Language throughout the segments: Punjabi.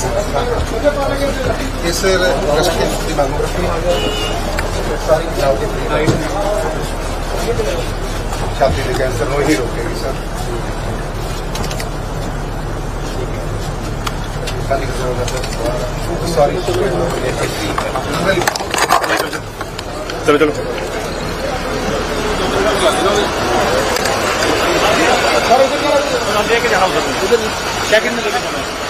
ਇਸ ਰਸਤੇ ਦੀ ਮੰਗ ਰੱਖੀ ਸਾਰੀ ਪੰਜਾਬ ਦੀ ਛਾਤੀ ਦੇ ਕੈਂਸਰ ਨੂੰ ਹੀ ਰੋਕੇਗੀ ਸਰ ਸਾਰੀ ਸਾਰੀ ਚਲੋ ਚਲੋ ਲੈ ਕੇ ਜਾਣਾ ਉਧਰ ਚੈੱਕ ਇਨ ਲੈ ਕੇ ਜਾਣਾ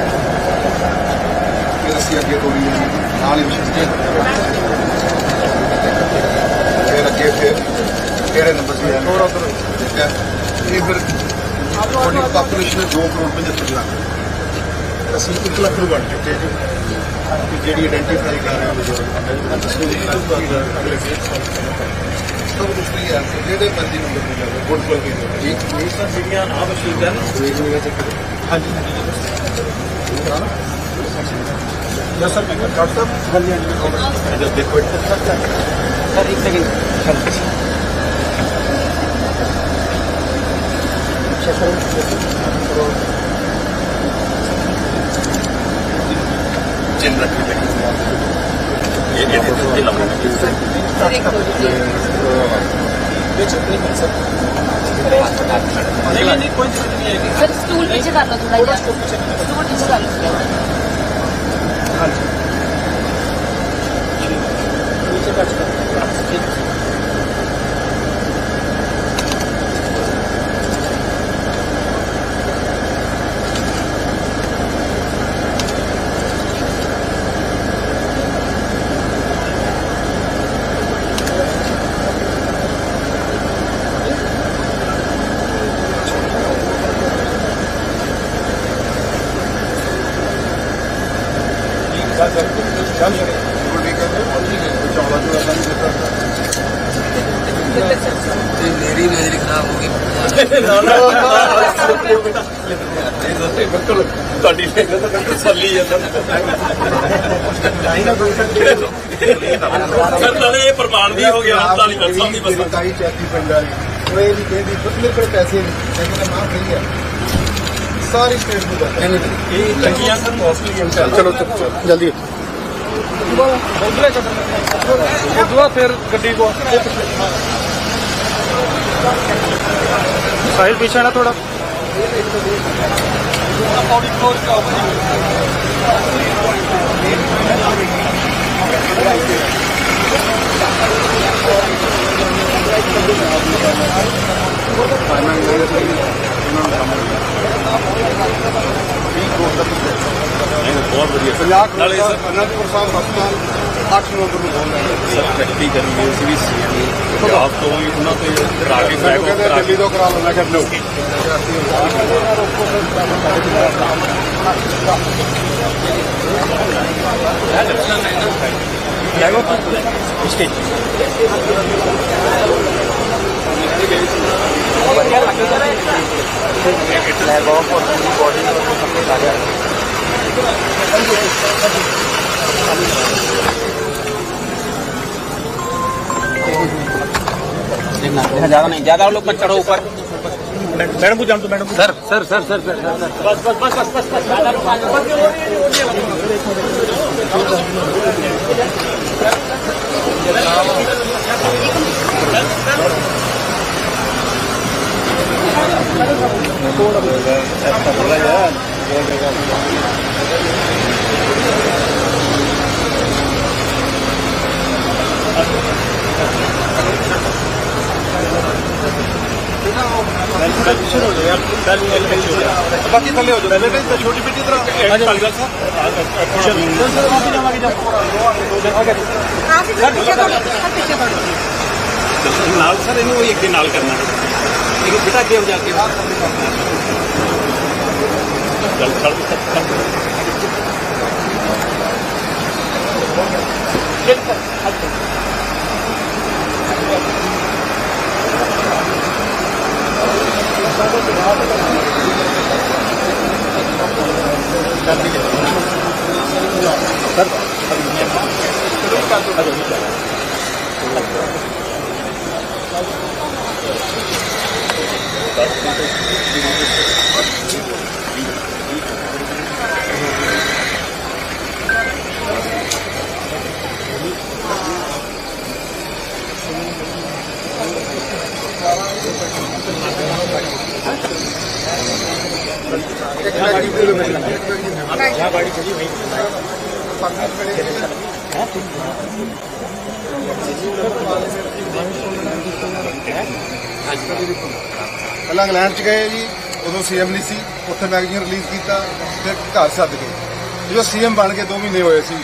ਅੱਗੇ ਤੋੜੀ ਹੈ ਨਾਲ ਹੀ ਵਿਸ਼ੇਸ਼ ਕੇ ਫਿਰ ਅੱਗੇ ਫਿਰ ਕਿਹੜੇ ਨੰਬਰ ਤੇ ਹੈ ਥੋੜਾ ਉਧਰ ਠੀਕ ਹੈ ਇਹ ਫਿਰ ਤੁਹਾਡੀ ਪਾਪੂਲੇਸ਼ਨ ਹੈ 2 ਕਰੋੜ 75 ਲੱਖ ਅਸੀਂ 1 ਲੱਖ ਨੂੰ ਵੰਡ ਚੁੱਕੇ ਜੀ ਕਿ ਜਿਹੜੀ ਆਇਡੈਂਟੀਫਾਈ ਕਰ ਰਹੇ ਹਾਂ ਬਜ਼ੁਰਗ ਅਗਲੇ ਸਭ ਕੁਝ ਫ੍ਰੀ ਹੈ ਜਿਹੜੇ ਮਰਜ਼ੀ ਨੰਬਰ ਤੇ ਜਾਓ ਗੁੱਡ ਕੋਲ ਕੇ ਜੀ ਇਹ ਸਭ ਜਿਹੜੀਆਂ ਨਾ ਵਸੀਲ ਹਨ ਹਾਂਜੀ ਯਸ ਸਰ ਮੈਂ ਡਾਕਟਰ ਸਾਹਿਬ ਹਾਂਜੀ ਹਾਂਜੀ ਜਦ ਦੇਖੋ ਸਰ ਇੱਕ ਸੈਕਿੰਡ ਜਿੰਨ ਰੱਖ ਕੇ ਇਹ ਇਹ ਇਹ ਲੰਮਾ ਸਰ ਇੱਕ ਦੋ ਜੀ ਨਹੀਂ ਨਹੀਂ ਕੋਈ ਦਿੱਕਤ ਨਹੀਂ ਆਏਗੀ ਸਰ ਸਟੂਲ ਪਿੱਛੇ ਕਰ ਲਓ ਥੋੜਾ ਜਿਹਾ ਸਟੂਲ ਪਿੱਛੇ ਕਰ ਲਓ ਮੇਰੀ ਨਜ਼ਰ ਖਰਾਬ ਹੋ ਗਈ ਬਿਲਕੁਲ ਤੁਹਾਡੀ ਨਜ਼ਰ ਤਾਂ ਬਿਲਕੁਲ ਸੱਲੀ ਜਾਂਦਾ ਸਰ ਨਾਲੇ ਇਹ ਪ੍ਰਮਾਣ ਵੀ ਹੋ ਗਿਆ 45 ਬੱਸਾਂ ਦੀ ਬੱਸਾਂ ਕਾਈ ਚੈਤੀ ਪਿੰਡ ਵਾਲੀ। ਉਹ ਇਹ ਨਹੀਂ ਕਹਿੰਦੀ ਮੇਰੇ ਕੋਲ ਪੈਸੇ ਨਹੀਂ। ਮੈਂ ਕਹਿੰਦਾ ਮਾਂ ਨਹੀਂ ਹੈ ਸਾਰੀ ਸਟੇਟ ਨੂੰ ਦੱਸ। ਇਹ ਲੱਗੀਆਂ ਸਰ ਮੋਸਟਲੀ ਚਲੋ ਚਲੋ ਜਲਦੀ ਉਦੋਂ ਫਿਰ ਗੱਡੀ ਕੋ ਸਾਹਿਲ ਪਿੱਛੇ ਨਾ ਥੋੜਾ ਬਹੁਤ ਵਧੀਆ 50 ਨਾਲੇ ਸਰ ਅਨੰਦਪੁਰ ਸਾਹਿਬ ਹਸਪਤਾਲ 8 ਨਵੰਬਰ ਨੂੰ ਖੋਲ੍ਹਣਾ ਹੈ ਸਰ ਪ੍ਰੈਕਟੀ ਕਰੀ ਗਈ ਸੀ ਵੀ ਸੀ ਪੰਜਾਬ ਤੋਂ ਵੀ ਉਹਨਾਂ ਤੋਂ ਕਰਾ ਕੇ ਕਰਾ ਦਿੱਲੀ ਤੋਂ ਕਰਾ ਮੈਂ ਕਿਹਾ ਲਓ ज़्यादा नहीं ज़्यादा लोग मत चढ़ो ऊपर। मैडम को जानते madam sir sir sir sir sir sir बस बस बस बस बस बस Thank you. ਕੰਸਟਰਕਸ਼ਨ ਹੋ ਜਾਏਗਾ ਕੱਲ ਨੂੰ ਐਲਪੀ ਹੋ ਜਾਏਗਾ ਬਾਕੀ ਥੱਲੇ ਹੋ ਜਾਓ ਪਹਿਲੇ ਤਾਂ ਛੋਟੀ ਬਿੱਟੀ ਤਰ੍ਹਾਂ ਐਡ ਕਰ ਗੱਲ ਸਰ ਸਰ ਸਰ ਆਪ ਜਾਵਾਂਗੇ ਜਾ ਆਗੇ ਹਾਂ ਸਰ ਪਿੱਛੇ ਤੋਂ ਸਰ ਪਿੱਛੇ ਤੋਂ ਨਾਲ ਸਰ ਇਹਨੂੰ ਇੱਕ ਦੇ ਨਾਲ ਕਰਨਾ ਹੈ ਇਹ ਬਿਟਾ ਅੱਗੇ ਹੋ ਜਾ ਕੇ ਗੱਲ ਛੱਡ ਸਰ ਚੱਲ ਖੜ ਪਹਿਲਾਂ ਇੰਗਲੈਂਡ ਚ ਗਏ ਜੀ, ਉਦੋਂ ਸੀਐਮ ਨਹੀਂ ਸੀ, ਉੱਥੇ ਮੈਗਜ਼ੀਨ ਰਿਲੀਜ਼ ਕੀਤਾ, ਫਿਰ ਘਰ ਸੱਦ ਗਏ ਜਦੋਂ ਸੀਐਮ ਬਣ ਕੇ 2 ਮਹੀਨੇ ਹੋਏ ਸੀ,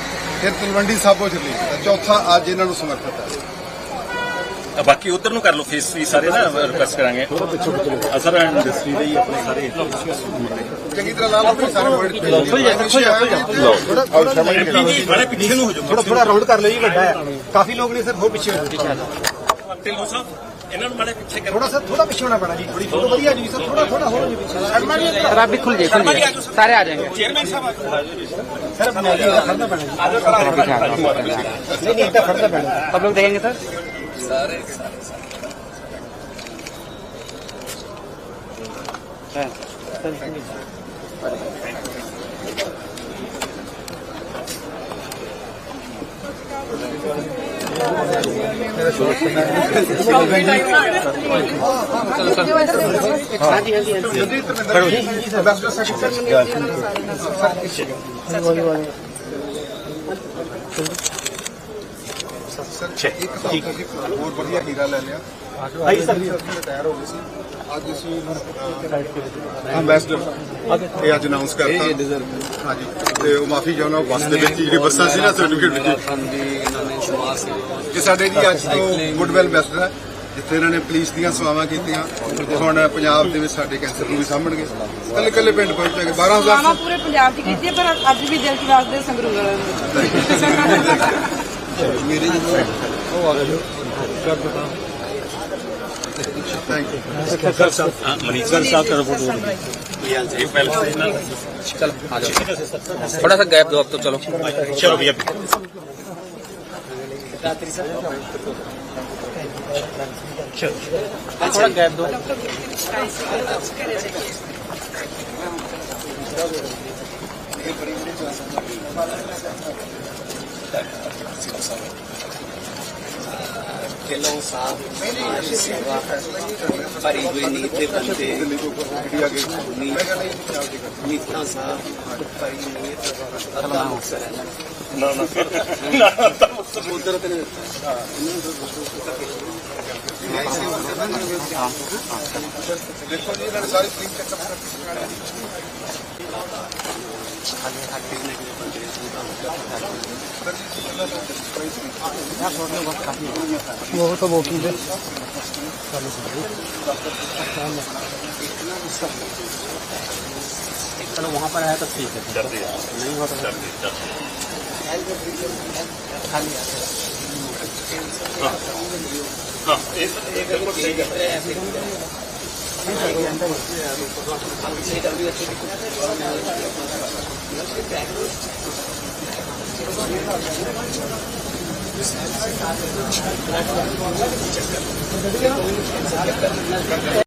ਫਿਰ ਤਲਵੰਡੀ ਸਾਬੋ ਚ ਰਿਲੀਜ਼ ਕੀਤਾ। ਚੌਥਾ ਅੱਜ ਇਹਨਾਂ ਨੂੰ ਸਮਰਪਿਤ ਹੈ। ਤਾਂ ਬਾਕੀ ਉਧਰ ਨੂੰ ਕਰ ਲਓ ਫੇਸ ਵੀ ਸਾਰੇ ਨਾ ਰਿਕੁਐਸਟ ਕਰਾਂਗੇ ਅਸਰ ਇੰਡਸਟਰੀ ਦੇ ਹੀ ਆਪਣੇ ਸਾਰੇ ਚੰਗੀ ਤਰ੍ਹਾਂ ਲਾ ਲਓ ਸਾਰੇ ਵਰਡ ਬੜੇ ਪਿੱਛੇ ਨੂੰ ਹੋ ਜਾਓ ਥੋੜਾ ਥੋੜਾ ਰਾਉਂਡ ਕਰ ਲਓ ਜੀ ਵੱਡਾ ਹੈ ਕਾਫੀ ਲੋਕ ਨੇ ਸਰ ਹੋਰ ਪਿੱਛੇ ਹੋ ਪਿੱਛੇ ਢਿੱਲੋਂ ਸਾਹਿਬ ਇਹਨਾਂ ਨੂੰ ਬੜੇ ਪਿੱਛੇ ਕਰੋ ਥੋੜਾ ਸਰ ਥੋੜਾ ਪਿੱਛੇ ਹੋਣਾ ਪੈਣਾ ਜੀ ਥੋੜੀ ਫੋਟੋ ਵਧੀਆ ਜੀ ਸਰ ਥੋੜਾ ਥੋੜਾ ਹੋਰ ਜੀ ਪਿੱਛੇ ਸ਼ਰਮਾ ਜੀ सर आप भी खुल जाइए खुल जाइए सारे आ जाएंगे ਚੇਅਰਮੈਨ ਸਾਹਿਬ ਸਰ ਮੈਂ ਜੀ ਇਹਦਾ ਖੜਨਾ ਪੈਣਾ ਜੀ ਨਹੀਂ ਨਹੀਂ ਇਹਦਾ ਖੜਨਾ ਪੈਣਾ सब लोग देखेंगे सर ਜਲਦੀ ਧਰਮਿੰਦਰ ਜੀ ਅੰਬੈਸਡਰ ਸੈਕਟਰੀ ਸਰ ਇੱਕ ਤਾਂ ਅਸੀਂ ਹੋਰ ਵਧੀਆ ਹੀਰਾ ਲੈ ਲਿਆ। ਆਈ ਸਰ। ਰਿਟਾਇਰ ਹੋ ਗਏ ਸੀ। ਅੱਜ ਅਸੀਂ ਅੰਬੈਸਡਰ ਇਹ ਅੱਜ ਅਨਾਉਂਸ ਕਰਤਾ। ਹਾਂਜੀ। ਤੇ ਉਹ ਮਾਫੀ ਚਾਹੁੰਦਾ ਬੱਸ ਦੇ ਵਿੱਚ ਜਿਹੜੀ ਬੱਸਾਂ ਸੀ ਨਾ ਸਰਟੀਫਿਕੇਟ ਵਿੱਚ। ਇਹ ਸਾਡੇ ਜੀ ਅੱਜ ਤੋਂ ਗੁੱਡਵੈਲ ਅੰਬੈਸਡਰ ਹੈ ਜਿੱਥੇ ਇਹਨਾਂ ਨੇ ਪੁਲਿਸ ਦੀਆਂ ਸੇਵਾਵਾਂ ਕੀਤੀਆਂ। ਤੇ ਹੁਣ ਪੰਜਾਬ ਦੇ ਵਿੱਚ ਸਾਡੇ ਕੈਂਸਰ ਨੂੰ ਵੀ ਸਾਂਭਣਗੇ ਕੱਲੇ ਕੱਲੇ ਪਿੰਡ ਪਹੁੰਚਾਂਗੇ 12000 ਸੇਵਾਵਾਂ ਪੂਰੇ ਪੰਜਾਬ 'ਚ ਕੀਤੀ ਹੈ, ਪਰ ਅੱਜ ਵੀ ਦਿਲ 'ਚ ਵਸਦੇ ਸੰਗਰੂਰ थोड़ा सा गैप दो अब तो चलो चलो भैया थोड़ा गैप दो Thank you. ਢਿੱਲੋਂ ਸਾਹਿਬ ਦੀ ਸੇਵਾ ਭਰੀ ਹੋਈ ਨੀਤ ਦੇ ਬੰਦੇ ਦਿੱਲੀ ਤੋਂ ਇੰਡੀਆ ਗਏ ਮੈਂ ਕਹਿੰਦਾ ਇਹ ਪੰਜਾਬ ਦੀ ਗੱਲ ਨੀਤਾਂ ਸਾਹਿਬ ਭਰੀ ਨੀਤ ਅੱਲਾ ਹੁਸੈਨ ਨਾ ਨਾ ਨਾ ਤਾਂ ਕੁਦਰਤ ਨੇ ਦੇਖੋ ਜੀ ਇਹਨਾਂ ਨੇ ਸਾਰੀ ਫੀਸ ਚੈੱਕਅਪ ਉਹ ਤਾਂ ਵੋਕਿੰਗ ਦੇ चलो वहाँ पर आया तो ठीक है ਚੜਦੇ ਆ ਨਹੀਂ ਹੋਤਾ ਚੜਦੇ चक्कर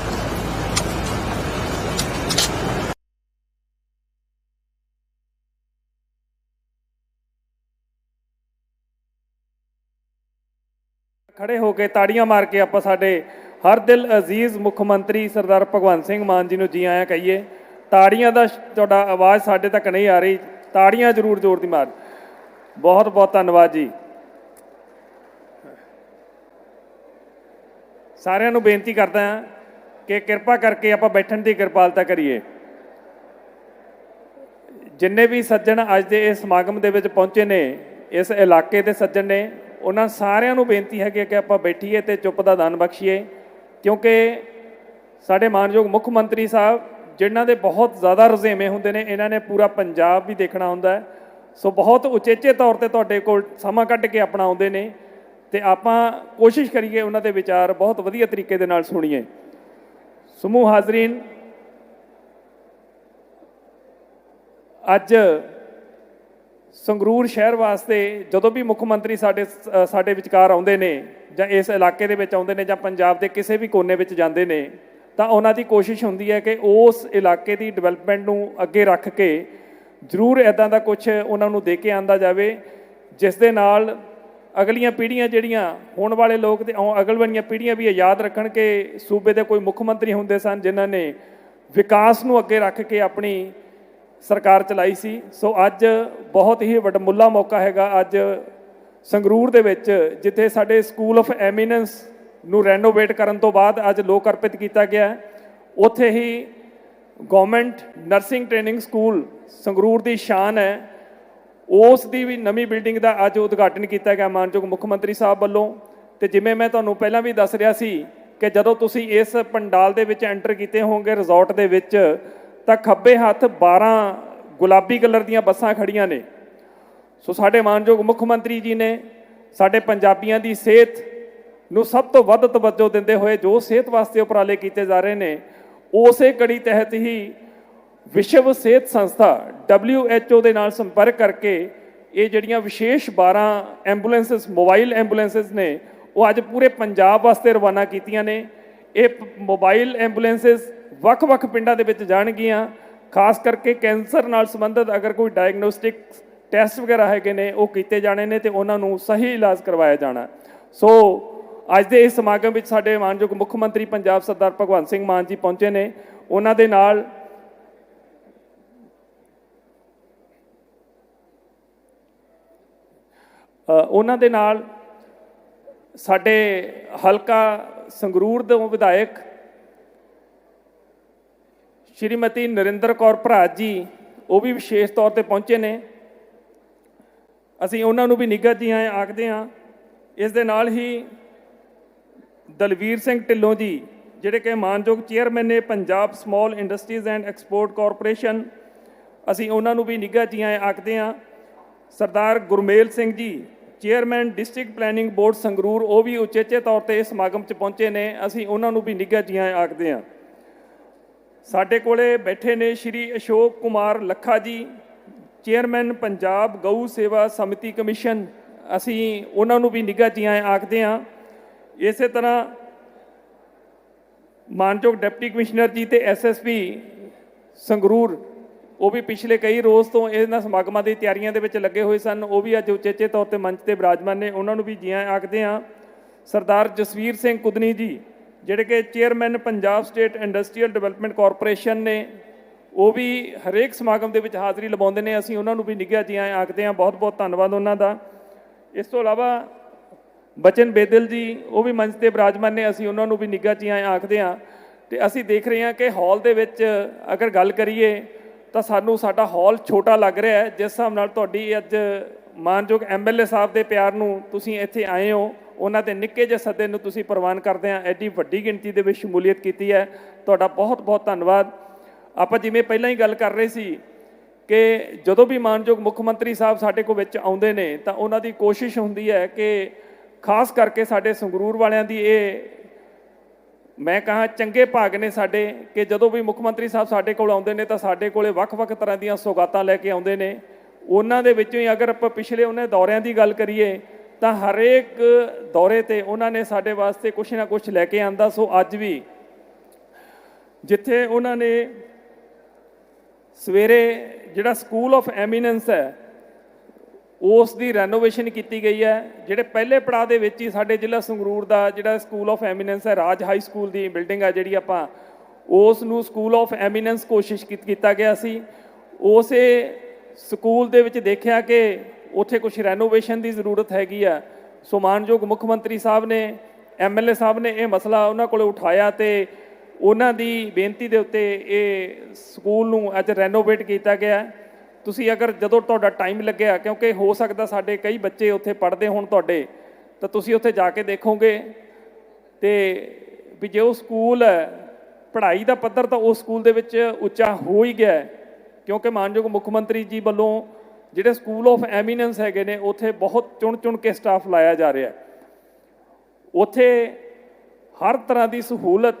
ਖੜੇ ਹੋ ਕੇ ਤਾੜੀਆਂ ਮਾਰ ਕੇ ਆਪਾਂ ਸਾਡੇ ਹਰ ਦਿਲ ਅਜ਼ੀਜ਼ ਮੁੱਖ ਮੰਤਰੀ ਸਰਦਾਰ ਭਗਵੰਤ ਸਿੰਘ ਮਾਨ ਜੀ ਨੂੰ ਜੀ ਆਇਆਂ ਕਹੀਏ, ਤਾੜੀਆਂ ਦਾ ਤੁਹਾਡਾ ਆਵਾਜ਼ ਸਾਡੇ ਤੱਕ ਨਹੀਂ ਆ ਰਹੀ, ਤਾੜੀਆਂ ਜ਼ਰੂਰ ਜ਼ੋਰ ਦੀ ਮਾਰ। ਬਹੁਤ ਬਹੁਤ ਧੰਨਵਾਦ ਜੀ। ਸਾਰਿਆਂ ਨੂੰ ਬੇਨਤੀ ਕਰਦਾ ਹਾਂ ਕਿ ਕਿਰਪਾ ਕਰਕੇ ਆਪਾਂ ਬੈਠਣ ਦੀ ਕਿਰਪਾਲਤਾ ਕਰੀਏ। ਜਿੰਨੇ ਵੀ ਸੱਜਣ ਅੱਜ ਦੇ ਇਸ ਸਮਾਗਮ ਦੇ ਵਿੱਚ ਪਹੁੰਚੇ ਨੇ, ਇਸ ਇਲਾਕੇ ਦੇ ਸੱਜਣ ਨੇ ਉਹਨਾਂ ਸਾਰਿਆਂ ਨੂੰ ਬੇਨਤੀ ਹੈ ਕਿ ਆਪਾਂ ਬੈਠੀਏ ਤੇ ਚੁੱਪ ਦਾ ਦਾਨ ਬਖਸ਼ੀਏ, ਕਿਉਂਕਿ ਸਾਡੇ ਮਾਨਯੋਗ ਮੁੱਖ ਮੰਤਰੀ ਸਾਹਿਬ, ਜਿਨ੍ਹਾਂ ਦੇ ਬਹੁਤ ਜ਼ਿਆਦਾ ਰੁਝੇਵੇਂ ਹੁੰਦੇ ਨੇ, ਇਹਨਾਂ ਨੇ ਪੂਰਾ ਪੰਜਾਬ ਵੀ ਦੇਖਣਾ ਹੁੰਦਾ ਹੈ। ਸੋ ਬਹੁਤ ਉਚੇਚੇ ਤੌਰ ਤੇ ਤੁਹਾਡੇ ਕੋਲ ਸਮਾਂ ਕੱਢ ਕੇ ਆਪਣਾ ਆਉਂਦੇ ਨੇ ਤੇ ਆਪਾਂ ਕੋਸ਼ਿਸ਼ ਕਰੀਏ ਉਹਨਾਂ ਦੇ ਵਿਚਾਰ ਬਹੁਤ ਵਧੀਆ ਤਰੀਕੇ ਦੇ ਨਾਲ ਸੁਣੀਏ। ਸਮੂਹ ਹਾਜ਼ਰੀਨ, ਅੱਜ ਸੰਗਰੂਰ ਸ਼ਹਿਰ ਵਾਸਤੇ ਜਦੋਂ ਵੀ ਮੁੱਖ ਮੰਤਰੀ ਸਾਡੇ ਸਾਡੇ ਵਿਚਕਾਰ ਆਉਂਦੇ ਨੇ ਜਾਂ ਇਸ ਇਲਾਕੇ ਦੇ ਵਿੱਚ ਆਉਂਦੇ ਨੇ ਜਾਂ ਪੰਜਾਬ ਦੇ ਕਿਸੇ ਵੀ ਕੋਨੇ ਵਿੱਚ ਜਾਂਦੇ ਨੇ, ਤਾਂ ਉਹਨਾਂ ਦੀ ਕੋਸ਼ਿਸ਼ ਹੁੰਦੀ ਹੈ ਕਿ ਉਸ ਇਲਾਕੇ ਦੀ ਡਿਵੈਲਪਮੈਂਟ ਨੂੰ ਅੱਗੇ ਰੱਖ ਕੇ ਜ਼ਰੂਰ ਇਦਾਂ ਦਾ ਕੁਝ ਉਹਨਾਂ ਨੂੰ ਦੇ ਕੇ ਆਂਦਾ ਜਾਵੇ, ਜਿਸ ਦੇ ਨਾਲ ਅਗਲੀਆਂ ਪੀੜ੍ਹੀਆਂ ਜਿਹੜੀਆਂ ਹੋਣ ਵਾਲੇ ਲੋਕ ਤੇ ਆਉ- ਅਗਲ ਵਾਲੀਆਂ ਪੀੜ੍ਹੀਆਂ ਵੀ ਇਹ ਯਾਦ ਰੱਖਣ ਕਿ ਸੂਬੇ ਦੇ ਕੋਈ ਮੁੱਖ ਮੰਤਰੀ ਹੁੰਦੇ ਸਨ ਜਿਨ੍ਹਾਂ ਨੇ ਵਿਕਾਸ ਨੂੰ ਅੱਗੇ ਰੱਖ ਕੇ ਆਪਣੀ ਸਰਕਾਰ ਚਲਾਈ ਸੀ। ਸੋ ਅੱਜ ਬਹੁਤ ਹੀ ਵੱਡਮੁੱਲਾ ਮੌਕਾ ਹੈਗਾ। ਅੱਜ ਸੰਗਰੂਰ ਦੇ ਵਿੱਚ ਜਿੱਥੇ ਸਾਡੇ ਸਕੂਲ ਆਫ ਐਮੀਨੈਂਸ ਨੂੰ ਰੈਨੋਵੇਟ ਕਰਨ ਤੋਂ ਬਾਅਦ ਅੱਜ ਲੋਕ ਅਰਪਿਤ ਕੀਤਾ ਗਿਆ ਹੈ, ਉੱਥੇ ਹੀ government nursing training school Sangrur ਦੀ ਸ਼ਾਨ ਹੈ। ਉਸ ਦੀ ਵੀ ਨਵੀਂ ਬਿਲਡਿੰਗ ਦਾ ਅੱਜ ਉਦਘਾਟਨ ਕੀਤਾ ਗਿਆ ਮਾਨਯੋਗ ਮੁੱਖ ਮੰਤਰੀ ਸਾਹਿਬ ਵੱਲੋਂ। ਤੇ ਜਿਵੇਂ ਮੈਂ ਤੁਹਾਨੂੰ ਪਹਿਲਾਂ ਵੀ ਦੱਸ ਰਿਹਾ ਸੀ ਕਿ ਜਦੋਂ ਤੁਸੀਂ ਇਸ ਪੰਡਾਲ ਦੇ ਵਿੱਚ ਐਂਟਰ ਕੀਤੇ ਹੋਵੋਗੇ ਰਿਜ਼ੋਰਟ ਦੇ ਵਿੱਚ ਤਾਂ ਖੱਬੇ ਹੱਥ 12 ਗੁਲਾਬੀ ਕਲਰ ਦੀਆਂ ਬੱਸਾਂ ਖੜੀਆਂ ਨੇ। ਸੋ ਸਾਡੇ ਮਾਨਯੋਗ ਮੁੱਖ ਮੰਤਰੀ ਜੀ ਨੇ ਸਾਡੇ ਪੰਜਾਬੀਆਂ ਦੀ ਸਿਹਤ ਨੂੰ ਸਭ ਤੋਂ ਵੱਧ ਤਵੱਜੋ ਦਿੰਦੇ ਹੋਏ ਜੋ ਸਿਹਤ ਵਾਸਤੇ ਉਪਰਾਲੇ ਕੀਤੇ ਜਾ ਰਹੇ ਨੇ, ਉਸੇ ਕੜੀ ਤਹਿਤ ਹੀ ਵਿਸ਼ਵ ਸਿਹਤ ਸੰਸਥਾ WHO ਦੇ ਨਾਲ ਸੰਪਰਕ ਕਰਕੇ ਇਹ ਜਿਹੜੀਆਂ ਵਿਸ਼ੇਸ਼ 12 ਐਂਬੂਲੈਂਸਸ, ਮੋਬਾਈਲ ਐਂਬੂਲੈਂਸਸ ਨੇ, ਉਹ ਅੱਜ ਪੂਰੇ ਪੰਜਾਬ ਵਾਸਤੇ ਰਵਾਨਾ ਕੀਤੀਆਂ ਨੇ। ਇਹ ਪ- ਮੋਬਾਈਲ ਐਂਬੂਲੈਂਸਸ ਵੱਖ-ਵੱਖ ਪਿੰਡਾਂ ਦੇ ਵਿੱਚ ਜਾਣਗੀਆਂ। ਖਾਸ ਕਰਕੇ ਕੈਂਸਰ ਨਾਲ ਸੰਬੰਧਿਤ ਅਗਰ ਕੋਈ ਡਾਇਗਨੋਸਟਿਕ ਟੈਸਟ ਵਗੈਰਾ ਹੈਗੇ ਨੇ, ਉਹ ਕੀਤੇ ਜਾਣੇ ਨੇ ਤੇ ਉਹਨਾਂ ਨੂੰ ਸਹੀ ਇਲਾਜ ਕਰਵਾਇਆ ਜਾਣਾ। ਸੋ, ਅੱਜ ਦੇ ਇਸ ਸਮਾਗਮ ਵਿੱਚ ਸਾਡੇ ਮਾਨਯੋਗ ਮੁੱਖ ਮੰਤਰੀ ਪੰਜਾਬ ਸਰਦਾਰ ਭਗਵੰਤ ਸਿੰਘ ਮਾਨ ਜੀ ਪਹੁੰਚੇ ਨੇ। ਉਹਨਾਂ ਦੇ ਨਾਲ ਉਹਨਾਂ ਦੇ ਨਾਲ ਸਾਡੇ ਹਲਕਾ ਸੰਗਰੂਰ ਦੇ ਵਿਧਾਇਕ ਸ਼੍ਰੀਮਤੀ ਨਰਿੰਦਰ ਕੌਰ ਭਰਾਜ ਜੀ, ਉਹ ਵੀ ਵਿਸ਼ੇਸ਼ ਤੌਰ ਤੇ ਪਹੁੰਚੇ ਨੇ। ਅਸੀਂ ਉਹਨਾਂ ਨੂੰ ਵੀ ਨਿੱਘਾ ਜੀ ਆਏ ਆਖਦੇ ਹਾਂ। ਇਸ ਦੇ ਨਾਲ ਹੀ ਦਲਵੀਰ ਸਿੰਘ ਢਿੱਲੋਂ ਜੀ, ਜਿਹੜੇ ਕਿ ਮਾਨਯੋਗ ਚੇਅਰਮੈਨ ਨੇ Punjab small industries and export corporation ਅਸੀਂ ਉਹਨਾਂ ਨੂੰ ਵੀ ਨਿੱਘਾ ਜੀ ਆਏ ਆਖਦੇ ਹਾਂ। Sardar Gurmel Singh ji, chairman district planning board Sangrur, ਉਹ ਵੀ ਉਚੇਚੇ ਤੌਰ ਤੇ ਇਸ ਸਮਾਗਮ 'ਚ ਪਹੁੰਚੇ ਨੇ। ਅਸੀਂ ਉਹਨਾਂ ਨੂੰ ਵੀ ਨਿੱਘਾ ਜੀ ਆਏ ਆਖਦੇ ਹਾਂ। ਸਾਡੇ ਕੋਲੇ ਬੈਠੇ ਨੇ ਸ਼੍ਰੀ ਅਸ਼ੋਕ ਕੁਮਾਰ ਲੱਖਾ ਜੀ, ਚੇਅਰਮੈਨ ਪੰਜਾਬ ਗਊ ਸੇਵਾ ਸਮਿਤੀ ਕਮਿਸ਼ਨ। ਅਸੀਂ ਉਹਨਾਂ ਨੂੰ ਵੀ ਨਿੱਘਾ ਜੀ ਆਏ ਆਖਦੇ ਹਾਂ। ਇਸੇ ਤਰ੍ਹਾਂ ਮਾਨਯੋਗ ਡਿਪਟੀ ਕਮਿਸ਼ਨਰ ਜੀ ਤੇ ਐਸਐਸਪੀ ਸੰਗਰੂਰ, ਉਹ ਵੀ ਪਿਛਲੇ ਕਈ ਰੋਜ਼ ਤੋਂ ਇਹਨਾਂ ਸਮਾਗਮਾਂ ਦੀ ਤਿਆਰੀਆਂ ਦੇ ਵਿੱਚ ਲੱਗੇ ਹੋਏ ਸਨ। ਉਹ ਵੀ ਅੱਜ ਉਚੇਚੇ ਤੌਰ ਤੇ ਮੰਚ ਤੇ ਬਿਰਾਜਮਾਨ ਨੇ। ਉਹਨਾਂ ਨੂੰ ਵੀ ਜੀ ਆਖਦੇ ਹਾਂ। ਸਰਦਾਰ ਜਸਵੀਰ ਸਿੰਘ ਕੁਦਨੀ ਜੀ ਜਿਹੜੇ ਕਿ chairman Punjab state industrial development corporation ਨੇ, ਉਹ ਵੀ ਹਰੇਕ ਸਮਾਗਮ ਦੇ ਵਿੱਚ ਹਾਜ਼ਰੀ ਲਵਾਉਂਦੇ ਨੇ। ਅਸੀਂ ਉਹਨਾਂ ਨੂੰ ਵੀ ਨਿੱਘਾ ਜੀ ਆਇਆਂ ਆਖਦੇ ਹਾਂ ਬਹੁਤ ਬਹੁਤ ਧੰਨਵਾਦ ਉਹਨਾਂ ਦਾ। ਇਸ ਤੋਂ ਇਲਾਵਾ ਬਚਨ ਬੇਦਲ ਜੀ, ਉਹ ਵੀ ਮੰਚ ਤੇ ਬਿਰਾਜਮਾਨ ਨੇ, ਅਸੀਂ ਉਹਨਾਂ ਨੂੰ ਵੀ ਨਿੱਘਾ ਜੀ ਆਏ ਆਖਦੇ ਹਾਂ ਤੇ ਅਸੀਂ ਦੇਖ ਰਹੇ ਹਾਂ ਕਿ ਹਾਲ ਦੇ ਵਿੱਚ ਅਗਰ ਗੱਲ ਕਰੀਏ, ਤਾਂ ਸਾਨੂੰ ਸਾਡਾ ਹਾਲ ਛੋਟਾ ਲੱਗ ਰਿਹਾ ਹੈ। ਜਿਸ ਹਿਸਾਬ ਨਾਲ ਤੁਹਾਡੀ ਅੱਜ ਮਾਨਯੋਗ ਐਮਐਲਏ ਸਾਹਿਬ ਦੇ ਪਿਆਰ ਨੂੰ ਤੁਸੀਂ ਇੱਥੇ ਆਏ ਹੋ ਉਹਨਾਂ ਦੇ ਨਿੱਕੇ ਜਿਹੇ ਸੱਦੇ ਨੂੰ ਤੁਸੀਂ ਪ੍ਰਵਾਨ ਕਰਦੇ ਆ ਐਡੀ ਵੱਡੀ ਗਿਣਤੀ ਦੇ ਵਿੱਚ ਸ਼ਮੂਲੀਅਤ ਕੀਤੀ ਹੈ। ਤੁਹਾਡਾ ਬਹੁਤ ਬਹੁਤ ਧੰਨਵਾਦ। ਆਪਾਂ ਜਿਵੇਂ ਪਹਿਲਾਂ ਹੀ ਗੱਲ ਕਰ ਰਹੇ ਸੀ ਕਿ ਜਦੋਂ ਵੀ ਮਾਨਯੋਗ ਮੁੱਖ ਮੰਤਰੀ ਸਾਹਿਬ ਸਾਡੇ ਕੋਲ ਵਿੱਚ ਆਉਂਦੇ ਨੇ, ਤਾਂ ਉਹਨਾਂ ਦੀ ਕੋਸ਼ਿਸ਼ ਹੁੰਦੀ ਹੈ ਕਿ ਖਾਸ ਕਰਕੇ ਸਾਡੇ ਸੰਗਰੂਰ ਵਾਲਿਆਂ ਦੀ ਇਹ ਮੈਂ ਕਹਾਂ ਚੰਗੇ ਭਾਗ ਨੇ ਸਾਡੇ, ਕਿ ਜਦੋਂ ਵੀ ਮੁੱਖ ਮੰਤਰੀ ਸਾਹਿਬ ਸਾਡੇ ਕੋਲ ਆਉਂਦੇ ਨੇ, ਤਾਂ ਸਾਡੇ ਕੋਲੇ ਵੱਖ-ਵੱਖ ਤਰ੍ਹਾਂ ਦੀਆਂ ਸੌਗਾਤਾਂ ਲੈ ਕੇ ਆਉਂਦੇ ਨੇ। ਉਹਨਾਂ ਦੇ ਵਿੱਚੋਂ ਹੀ ਅਗਰ ਆਪਾਂ ਪਿਛਲੇ ਉਹਨਾਂ ਦੌਰਿਆਂ ਦੀ ਗੱਲ ਕਰੀਏ ਤਾਂ ਹਰੇਕ ਦੌਰੇ ਤੇ ਉਹਨਾਂ ਨੇ ਸਾਡੇ ਵਾਸਤੇ ਕੁਝ ਨਾ ਕੁਝ ਲੈ ਕੇ ਆਂਦਾ, ਸੋ ਅੱਜ ਵੀ ਜਿੱਥੇ ਉਹਨਾਂ ਨੇ ਸਵੇਰੇ ਜਿਹੜਾ ਸਕੂਲ ਆਫ ਐਮੀਨੈਂਸ ਹੈ, ਉਸ ਦੀ ਰੈਨੋਵੇਸ਼ਨ ਕੀਤੀ ਗਈ ਹੈ, ਜਿਹੜੇ ਪਹਿਲੇ ਪੜਾਅ ਦੇ ਵਿੱਚ ਹੀ ਸਾਡੇ ਜ਼ਿਲ੍ਹਾ ਸੰਗਰੂਰ ਦਾ ਜਿਹੜਾ ਸਕੂਲ ਆਫ ਐਮੀਨੈਂਸ ਹੈ, ਰਾਜ ਹਾਈ ਸਕੂਲ ਦੀ ਬਿਲਡਿੰਗ ਹੈ ਜਿਹੜੀ ਆਪਾਂ, ਉਸ ਨੂੰ ਸਕੂਲ ਆਫ ਐਮੀਨੈਂਸ ਕੋਸ਼ਿਸ਼ ਕੀਤਾ ਗਿਆ ਸੀ। ਉਸੇ ਸਕੂਲ ਦੇ ਵਿੱਚ ਦੇਖਿਆ ਕਿ ਉੱਥੇ ਕੁਝ ਰੈਨੋਵੇਸ਼ਨ ਦੀ ਜ਼ਰੂਰਤ ਹੈਗੀ ਆ। ਸੋ ਮਾਨਯੋਗ ਮੁੱਖ ਮੰਤਰੀ ਸਾਹਿਬ ਨੇ ਐਮਐਲਏ ਸਾਹਿਬ ਨੇ ਇਹ ਮਸਲਾ ਉਹਨਾਂ ਕੋਲੇ ਉਠਾਇਆ ਤੇ ਉਹਨਾਂ ਦੀ ਬੇਨਤੀ ਦੇ ਉੱਤੇ ਇਹ ਸਕੂਲ ਨੂੰ ਅੱਜ ਰੈਨੋਵੇਟ ਕੀਤਾ ਗਿਆ। ਤੁਸੀਂ ਅਗਰ ਜਦੋਂ ਤੁਹਾਡਾ ਟਾਈਮ ਲੱਗਿਆ, ਕਿਉਂਕਿ ਹੋ ਸਕਦਾ ਸਾਡੇ ਕਈ ਬੱਚੇ ਉੱਥੇ ਪੜ੍ਹਦੇ ਹੋਣ ਤੁਹਾਡੇ, ਤਾਂ ਤੁਸੀਂ ਉੱਥੇ ਜਾ ਕੇ ਦੇਖੋਗੇ ਤੇ ਵੀ ਜੇ ਉਹ ਸਕੂਲ ਪੜ੍ਹਾਈ ਦਾ ਪੱਧਰ ਤਾਂ ਉਸ ਸਕੂਲ ਦੇ ਵਿੱਚ ਉੱਚਾ ਹੋ ਹੀ ਗਿਆ ਕਿਉਂਕਿ ਮਾਨਯੋਗ ਮੁੱਖ ਮੰਤਰੀ ਜੀ ਵੱਲੋਂ ਜਿਹੜੇ ਸਕੂਲ ਆਫ ਐਮੀਨੈਂਸ ਹੈਗੇ ਨੇ, ਉੱਥੇ ਬਹੁਤ ਚੁਣ ਚੁਣ ਕੇ ਸਟਾਫ ਲਾਇਆ ਜਾ ਰਿਹਾ ਉੱਥੇ ਹਰ ਤਰ੍ਹਾਂ ਦੀ ਸਹੂਲਤ,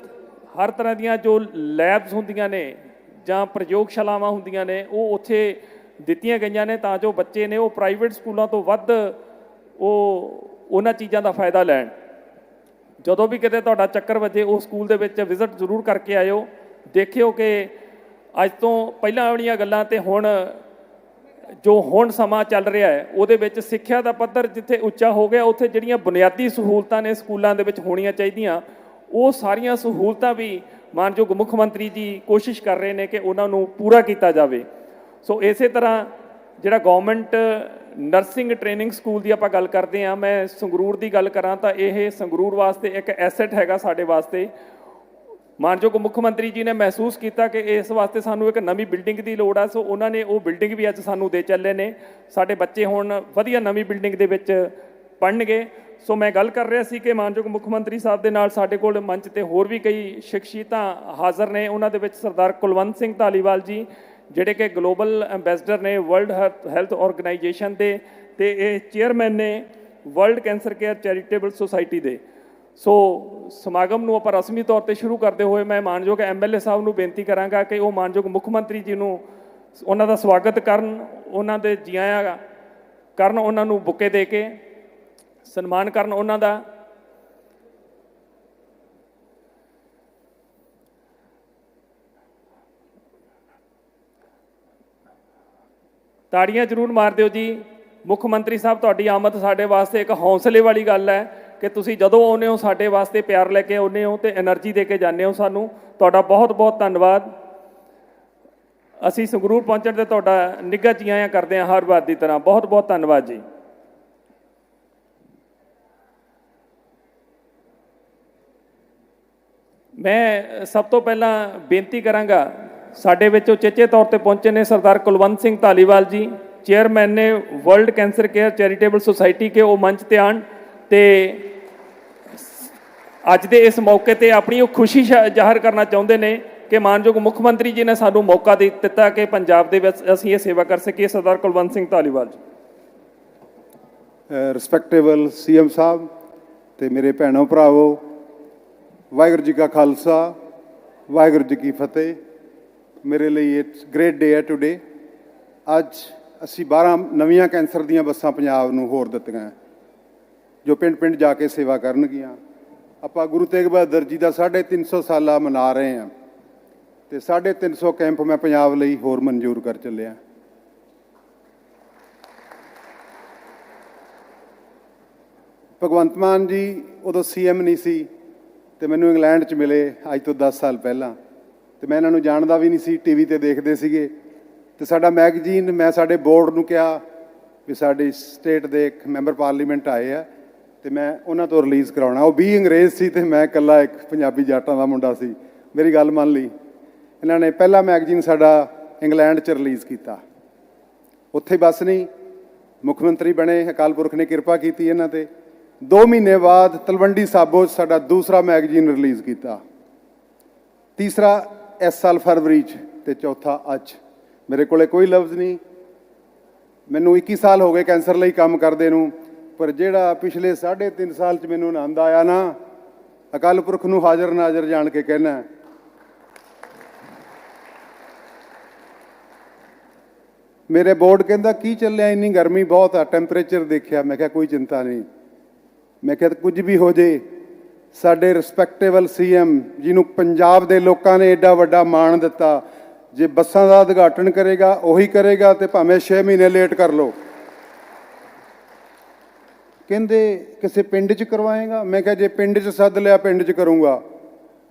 ਹਰ ਤਰ੍ਹਾਂ ਦੀਆਂ ਜੋ ਲੈਬਸ ਹੁੰਦੀਆਂ ਨੇ ਜਾਂ ਪ੍ਰਯੋਗਸ਼ਾਲਾਵਾਂ ਹੁੰਦੀਆਂ ਨੇ, ਉਹ ਉੱਥੇ ਦਿੱਤੀਆਂ ਗਈਆਂ ਨੇ ਤਾਂ ਜੋ ਬੱਚੇ ਨੇ ਉਹ ਪ੍ਰਾਈਵੇਟ ਸਕੂਲਾਂ ਤੋਂ ਵੱਧ ਉਹ ਉਹਨਾਂ ਚੀਜ਼ਾਂ ਦਾ ਫਾਇਦਾ ਲੈਣ। ਜਦੋਂ ਵੀ ਕਿਤੇ ਤੁਹਾਡਾ ਚੱਕਰ ਵੱਜੇ, ਉਹ ਸਕੂਲ ਦੇ ਵਿੱਚ ਵਿਜ਼ਿਟ ਜ਼ਰੂਰ ਕਰਕੇ ਆਇਓ। ਦੇਖਿਓ ਕਿ ਅੱਜ ਤੋਂ ਪਹਿਲਾਂ ਵਾਲੀਆਂ ਗੱਲਾਂ ਤੇ ਹੁਣ ਜੋ ਹੁਣ ਸਮਾਂ ਚੱਲ ਰਿਹਾ ਹੈ, ਉਹਦੇ ਵਿੱਚ ਸਿੱਖਿਆ ਦਾ ਪੱਧਰ ਜਿੱਥੇ ਉੱਚਾ ਹੋ ਗਿਆ, ਉੱਥੇ ਜਿਹੜੀਆਂ ਬੁਨਿਆਦੀ ਸਹੂਲਤਾਂ ਨੇ ਸਕੂਲਾਂ ਦੇ ਵਿੱਚ ਹੋਣੀਆਂ ਚਾਹੀਦੀਆਂ, ਉਹ ਸਾਰੀਆਂ ਸਹੂਲਤਾਂ ਵੀ ਮਾਨਯੋਗ ਮੁੱਖ ਮੰਤਰੀ ਜੀ ਕੋਸ਼ਿਸ਼ ਕਰ ਰਹੇ ਨੇ ਕਿ ਉਹਨਾਂ ਨੂੰ ਪੂਰਾ ਕੀਤਾ ਜਾਵੇ। ਸੋ ਇਸੇ ਤਰ੍ਹਾਂ ਜਿਹੜਾ ਗਵਰਨਮੈਂਟ ਨਰਸਿੰਗ ਟ੍ਰੇਨਿੰਗ ਸਕੂਲ ਦੀ ਆਪਾਂ ਗੱਲ ਕਰਦੇ ਹਾਂ, ਮੈਂ ਸੰਗਰੂਰ ਦੀ ਗੱਲ ਕਰਾਂ ਤਾਂ ਇਹ ਸੰਗਰੂਰ ਵਾਸਤੇ ਇੱਕ ਐਸੈਟ ਹੈਗਾ ਸਾਡੇ ਵਾਸਤੇ ਮਾਨਯੋਗ ਮੁੱਖ ਮੰਤਰੀ ਜੀ ਨੇ ਮਹਿਸੂਸ ਕੀਤਾ ਕਿ ਇਸ ਵਾਸਤੇ ਸਾਨੂੰ ਇੱਕ ਨਵੀਂ ਬਿਲਡਿੰਗ ਦੀ ਲੋੜ ਆ, ਸੋ ਉਹਨਾਂ ਨੇ ਉਹ ਬਿਲਡਿੰਗ ਵੀ ਅੱਜ ਸਾਨੂੰ ਦੇ ਚੱਲੇ ਨੇ। ਸਾਡੇ ਬੱਚੇ ਹੁਣ ਵਧੀਆ ਨਵੀਂ ਬਿਲਡਿੰਗ ਦੇ ਵਿੱਚ ਪੜ੍ਹਨਗੇ। ਸੋ ਮੈਂ ਗੱਲ ਕਰ ਰਿਹਾ ਸੀ ਕਿ ਮਾਨਯੋਗ ਮੁੱਖ ਮੰਤਰੀ ਸਾਹਿਬ ਦੇ ਨਾਲ ਸਾਡੇ ਕੋਲ ਮੰਚ ਤੇ ਹੋਰ ਵੀ ਕਈ ਸ਼ਖਸੀਅਤਾਂ ਹਾਜ਼ਰ ਨੇ। ਉਹਨਾਂ ਦੇ ਵਿੱਚ ਸਰਦਾਰ ਕੁਲਵੰਤ ਸਿੰਘ ਧਾਲੀਵਾਲ ਜੀ, ਜਿਹੜੇ ਕਿ ਗਲੋਬਲ ਐਮਬੈਸਡਰ ਨੇ ਵਰਲਡ ਹੈਲਥ ਆਰਗੇਨਾਈਜੇਸ਼ਨ ਦੇ ਤੇ ਇਹ ਚੇਅਰਮੈਨ ਨੇ world cancer care charitable society ਦੇ। ਸੋ ਸਮਾਗਮ ਨੂੰ ਆਪਾਂ ਰਸਮੀ ਤੌਰ ਤੇ ਸ਼ੁਰੂ ਕਰਦੇ ਹੋਏ ਮੈਂ ਮਾਨਯੋਗ ਐਮਐਲਏ ਸਾਹਿਬ ਨੂੰ ਬੇਨਤੀ ਕਰਾਂਗਾ ਕਿ ਉਹ ਮਾਨਯੋਗ ਮੁੱਖ ਮੰਤਰੀ ਜੀ ਨੂੰ ਉਹਨਾਂ ਦਾ ਸਵਾਗਤ ਕਰਨ, ਉਹਨਾਂ ਦੇ ਜੀਆਂ ਆਇਆਂ ਕਰਨ, ਉਹਨਾਂ ਨੂੰ ਬੁੱਕੇ ਦੇ ਕੇ, ਸਨਮਾਨ ਕਰਨ ਉਹਨਾਂ ਦਾ। ਤਾੜੀਆਂ ਜ਼ਰੂਰ ਮਾਰ ਦਿਓ ਜੀ। ਮੁੱਖ ਮੰਤਰੀ ਸਾਹਿਬ, ਤੁਹਾਡੀ ਆਮਦ ਸਾਡੇ ਵਾਸਤੇ ਇੱਕ ਹੌਸਲੇ ਵਾਲੀ ਗੱਲ ਹੈ। ਕਿ ਤੁਸੀਂ ਜਦੋਂ ਆਉਨੇ ਹੋ ਸਾਡੇ ਵਾਸਤੇ ਪਿਆਰ ਲੈ ਕੇ ਆਉਨੇ ਹੋ ਤੇ એનર્ਜੀ ਦੇ ਕੇ ਜਾਂਦੇ ਹੋ ਸਾਨੂੰ, ਤੁਹਾਡਾ ਬਹੁਤ-ਬਹੁਤ ਧੰਨਵਾਦ। ਅਸੀਂ ਸੰਗਰੂਰ ਪਹੁੰਚਣ ਤੇ ਤੁਹਾਡਾ ਨਿੱਘਾ ਜੀ ਆਇਆਂ ਕਰਦੇ ਹਾਂ ਹਰ ਵਾਰ ਦੀ ਤਰ੍ਹਾਂ। ਬਹੁਤ-ਬਹੁਤ ਧੰਨਵਾਦ ਜੀ। ਮੈਂ ਸਭ ਤੋਂ ਪਹਿਲਾਂ ਬੇਨਤੀ ਕਰਾਂਗਾ, ਸਾਡੇ ਵਿੱਚ ਉਚੇਚੇ ਤੌਰ ਤੇ ਪਹੁੰਚੇ ਨੇ ਸਰਦਾਰ ਕੁਲਵੰਤ ਸਿੰਘ ਧਾਲੀਵਾਲ ਜੀ। ਚੇਅਰਮੈਨ ਨੇ world cancer care charitable society ਕੇ ਉਹ ਮੰਚ ਤੇ ਆਣ ਤੇ ਅੱਜ ਦੇ ਇਸ ਮੌਕੇ ਤੇ ਆਪਣੀ ਉਹ ਖੁਸ਼ੀ ਸ਼ਾ- ਜ਼ਾਹਰ ਕਰਨਾ ਚਾਹੁੰਦੇ ਨੇ ਕਿ ਮਾਨਯੋਗ ਮੁੱਖ ਮੰਤਰੀ ਜੀ ਨੇ ਸਾਨੂੰ ਮੌਕਾ ਦੇ ਦਿੱਤਾ ਕਿ ਪੰਜਾਬ ਦੇ ਵਿੱਚ ਅਸੀਂ ਇਹ ਸੇਵਾ ਕਰ ਸਕੀਏ। ਸਰਦਾਰ ਕੁਲਵੰਤ ਸਿੰਘ ਧਾਲੀਵਾਲ ਜੀ। ਰਿਸਪੈਕਟੇਬਲ ਸੀਐਮ ਸਾਹਿਬ ਤੇ ਮੇਰੇ ਭੈਣੋ ਭਰਾਵੋ, ਵਾਹਿਗੁਰੂ ਜੀ ਕਾ ਖਾਲਸਾ, ਵਾਹਿਗੁਰੂ ਜੀ ਕੀ ਫਤਿਹ। ਮੇਰੇ ਲਈ ਇਟਸ ਗ੍ਰੇਟ ਡੇ ਹੈ ਟੁਡੇ ਅੱਜ ਅਸੀਂ 12 ਨਵੀਆਂ ਕੈਂਸਰ ਦੀਆਂ ਬੱਸਾਂ ਪੰਜਾਬ ਨੂੰ ਹੋਰ ਦਿੱਤੀਆਂ। ਜੋ ਪਿੰਡ ਪਿੰਡ ਜਾ ਕੇ ਸੇਵਾ ਕਰਨਗੀਆਂ। ਆਪਾਂ ਗੁਰੂ ਤੇਗ ਬਹਾਦਰ ਜੀ ਦਾ 350 ਸਾਲਾ ਮਨਾ ਰਹੇ ਹਾਂ ਤੇ 350 ਕੈਂਪ ਮੈਂ ਪੰਜਾਬ ਲਈ ਹੋਰ ਮਨਜ਼ੂਰ ਕਰ ਚੱਲਿਆ। ਭਗਵੰਤ ਮਾਨ ਜੀ ਉਦੋਂ ਸੀਐਮ ਨਹੀਂ ਸੀ ਤੇ ਮੈਨੂੰ ਇੰਗਲੈਂਡ 'ਚ ਮਿਲੇ ਅੱਜ ਤੋਂ 10 ਸਾਲ ਪਹਿਲਾਂ। ਤੇ ਮੈਂ ਇਹਨਾਂ ਨੂੰ ਜਾਣਦਾ ਵੀ ਨਹੀਂ ਸੀ ਟੀਵੀ ਤੇ ਦੇਖਦੇ ਸੀਗੇ। ਤੇ ਸਾਡਾ ਮੈਗਜ਼ੀਨ ਮੈਂ ਸਾਡੇ ਬੋਰਡ ਨੂੰ ਕਿਹਾ ਵੀ ਸਾਡੀ ਸਟੇਟ ਦੇ ਇੱਕ ਮੈਂਬਰ ਪਾਰਲੀਮੈਂਟ ਆਏ ਆ। ਤੇ ਮੈਂ ਉਹਨਾਂ ਤੋਂ ਰਿਲੀਜ਼ ਕਰਾਉਣਾ। ਉਹ 20 ਅੰਗਰੇਜ਼ ਸੀ ਤੇ ਮੈਂ ਇਕੱਲਾ ਇੱਕ ਪੰਜਾਬੀ ਜਾਟਾਂ ਦਾ ਮੁੰਡਾ ਸੀ। ਮੇਰੀ ਗੱਲ ਮੰਨ ਲਈ। ਇਹਨਾਂ ਨੇ ਪਹਿਲਾ ਮੈਗਜ਼ੀਨ ਸਾਡਾ ਇੰਗਲੈਂਡ 'ਚ ਰਿਲੀਜ਼ ਕੀਤਾ। ਉੱਥੇ ਬਸ ਨਹੀਂ, ਮੁੱਖ ਮੰਤਰੀ ਬਣੇ, ਅਕਾਲ ਪੁਰਖ ਨੇ ਕਿਰਪਾ ਕੀਤੀ ਇਹਨਾਂ ਤੇ। 2 ਮਹੀਨੇ ਬਾਅਦ ਤਲਵੰਡੀ ਸਾਬੋ 'ਚ ਸਾਡਾ ਦੂਸਰਾ ਮੈਗਜ਼ੀਨ ਰਿਲੀਜ਼ ਕੀਤਾ। ਤੀਸਰਾ ਇਸ ਸਾਲ ਫਰਵਰੀ 'ਚ ਤੇ ਚੌਥਾ ਅੱਜ। ਮੇਰੇ ਕੋਲੇ ਕੋਈ ਲਫ਼ਜ਼ ਨਹੀਂ। ਮੈਨੂੰ 21 ਸਾਲ ਹੋ ਗਏ ਕੈਂਸਰ ਲਈ ਕੰਮ ਕਰਦੇ ਨੂੰ। ਪਰ ਜਿਹੜਾ ਪਿਛਲੇ 3.5 ਸਾਲ 'ਚ ਮੈਨੂੰ ਆਨੰਦ ਆਇਆ ਨਾ, ਅਕਾਲ ਪੁਰਖ ਨੂੰ ਹਾਜ਼ਰ ਨਾਜ਼ਰ ਜਾਣ ਕੇ ਕਹਿਣਾ ਮੇਰੇ ਬੋਰਡ ਕਹਿੰਦਾ, ਕੀ ਚੱਲਿਆ? ਇੰਨੀ ਗਰਮੀ ਬਹੁਤ ਆ। ਟੈਂਪਰੇਚਰ ਦੇਖਿਆ। ਮੈਂ ਕਿਹਾ, ਕੋਈ ਚਿੰਤਾ ਨਹੀਂ। ਮੈਂ ਕਿਹਾ, ਕੁਝ ਵੀ ਹੋ ਜੇ। ਸਾਡੇ ਰਿਸਪੈਕਟੇਬਲ ਸੀਐਮ ਜਿਹਨੂੰ ਪੰਜਾਬ ਦੇ ਲੋਕਾਂ ਨੇ ਐਡਾ ਵੱਡਾ ਮਾਣ ਦਿੱਤਾ, ਜੇ ਬੱਸਾਂ ਦਾ ਉਦਘਾਟਨ ਕਰੇਗਾ, ਉਹੀ ਕਰੇਗਾ ਤੇ ਭਾਵੇਂ 6 ਮਹੀਨੇ ਲੇਟ ਕਰ ਲਓ। ਕਹਿੰਦੇ ਕਿਸੇ ਪਿੰਡ 'ਚ ਕਰਵਾਏਗਾ? ਮੈਂ ਕਿਹਾ ਜੇ ਪਿੰਡ 'ਚ ਸੱਦ ਲਿਆ, ਪਿੰਡ 'ਚ ਕਰੂੰਗਾ।